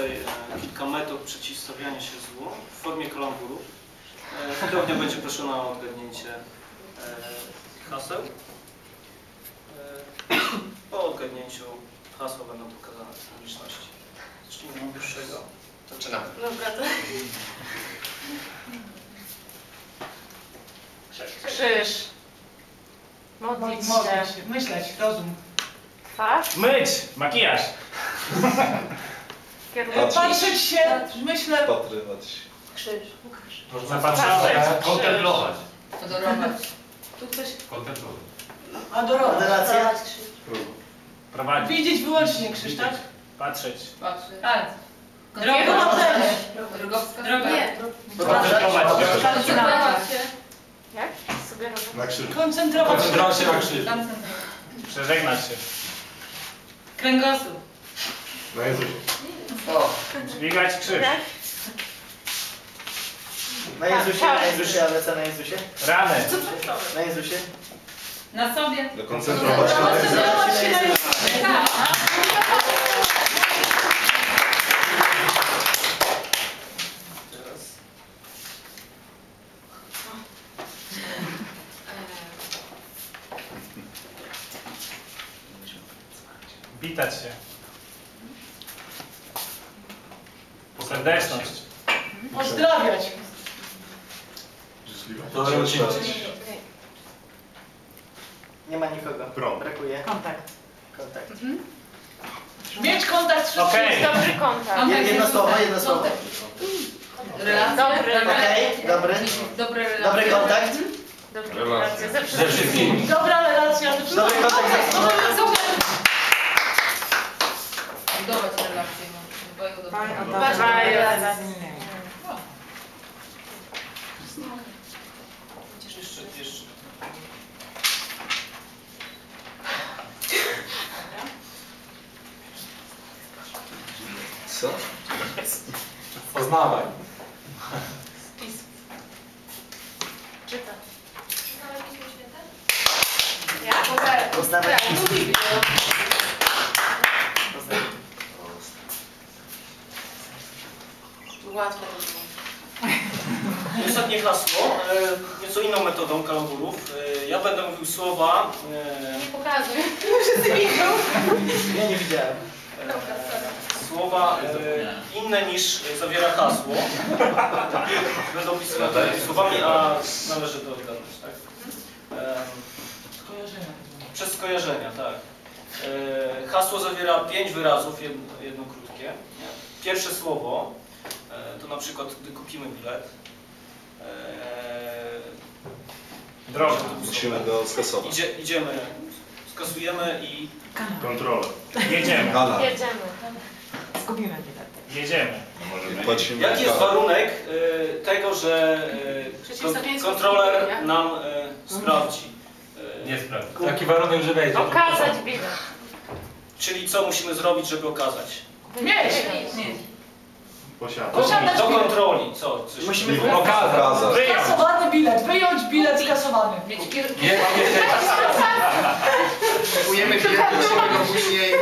e, kilka metod przeciwstawiania się złu w formie kalamburów. E, Widownia będzie proszona o odgadnięcie e, haseł. E, Po odgadnięciu hasła będą pokazane publiczności. Zacznijmy od pierwszego. Zaczynamy. Dobra, to Krzyż. Modlić się. Modlić się, myśleć, rozum. Twarz. Myć! Makijaż! Kierunek. Patrzeć się, myślę, Wpatrywać się. krzyż. Zapatrzony. Kontemplować. Adorować. Tu ktoś Kontemplować. adorować. Adoracja. Prowadzić. Widzieć wyłącznie krzyż, tak? Patrzeć. Patrzy. Tak. Drogowska. Nie. Kontemplować. Koncentrować się. Jak? Sugerować. Na krzyż. Koncentrować się. Koncentrować się na krzyż. Przeżegnać się. Kręgosłup. Na Jezusie. O, Dźwigać krzyż. Tak? Na Jezusie, na Jezusie, ale co na Jezusie? Rany. Na Jezusie. Na sobie. Do koncentrować się na Jezusie. Koncentrować się na Jezusie. Witać się. Serdeczność. Pozdrawiać. Dorzucić. Nie ma nikogo. Prom. Brakuje. Kontakt. Kontakt. Mieć kontakt z Okej. Jest dobry kontakt. Jed- Jedno słowo, jedno słowo. Relacje. Dobry. Okej, dobry. Dobre relacje. Dobry kontakt. Dobry Relacje. relacje. Ze ze wszystkim. wszystkimi. Dobra relacja ze wszystkim. Dobry kontakt ze sobą. Budować relacje. Dbają do- jeszcze, jeszcze. Co? Poznawaj. Czyta. Poznamy. Łatwe to było. Ostatnie hasło, e, nieco inną metodą kalamburów. E, Ja będę mówił słowa, e, Nie pokazuj. Ja nie widziałem. słowa inne niż zawiera hasło. Będą opisywane słowami, a należy to odgadnąć, tak? Skojarzenia. Przez skojarzenia, tak. Hasło zawiera pięć wyrazów, jedno, jedno krótkie. Pierwsze słowo to na przykład, gdy kupimy bilet. E, Droga. Musimy go skasować. Idzie, idziemy, skasujemy i Kontrolę. Jedziemy. Kanał. Jedziemy. Zgubimy bilet. Jedziemy. Płacimy jaki jest warunek e, tego, że e, kon kontroler nam e, sprawdzi? E, Nie sprawdza. Taki warunek, że wejdzie. Okazać bilet. Czyli co musimy zrobić, żeby okazać? Mieć. Nie. Posiadać. Posiadać Do bilet. kontroli, co? Coś Musimy Okazać. Wyjąć. Skasowany bilet. Wyjąć bilet skasowany. Mieć kier... Nie, nie, Kupujemy bilet, musimy go później e,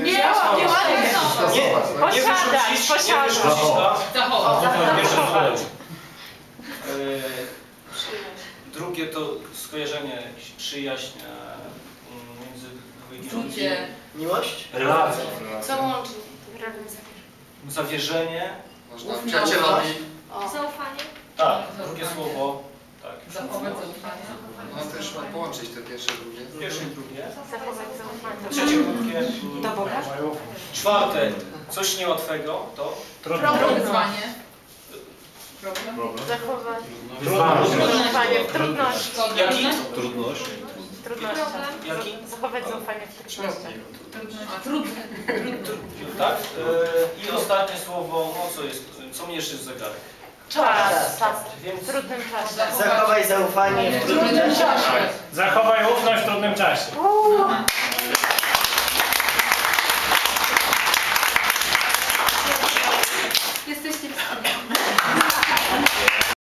Nie, nie ma nie. stosować. Nie Posiadać, wyrzucić, nie posiadać. wyrzucić, tak? Zachować. Pierwsze Zachować. słowo. E, Drugie to skojarzenie, jakiś przyjaźń e, między ludzi. Czucie. Miłość? Relacja. Co łączy? Zawierzenie. Można przyjacielowi, Zaufanie. Tak, drugie słowo. Tak. Zachować zaufanie. no też połączyć te pierwsze, drugie. Pierwsze i drugie. Zachować zaufanie. Trzecie krótkie. Do Boga? Czwarte, coś niełatwego, to Trudno. Wyzwanie. Problem. Zachować Wyzwanie. zaufanie w trudności. jaki? Trudność. W trudnościach. Jaki? Zachować zaufanie w trudnościach. A trudne. Tak? E, I ostatnie słowo, no co jest, co mierzy zegarek. Czas. Czas. Więc W trudnym czasie. Zachowaj zaufanie w trudnym czasie. czasie. Zachowaj ufność w trudnym czasie.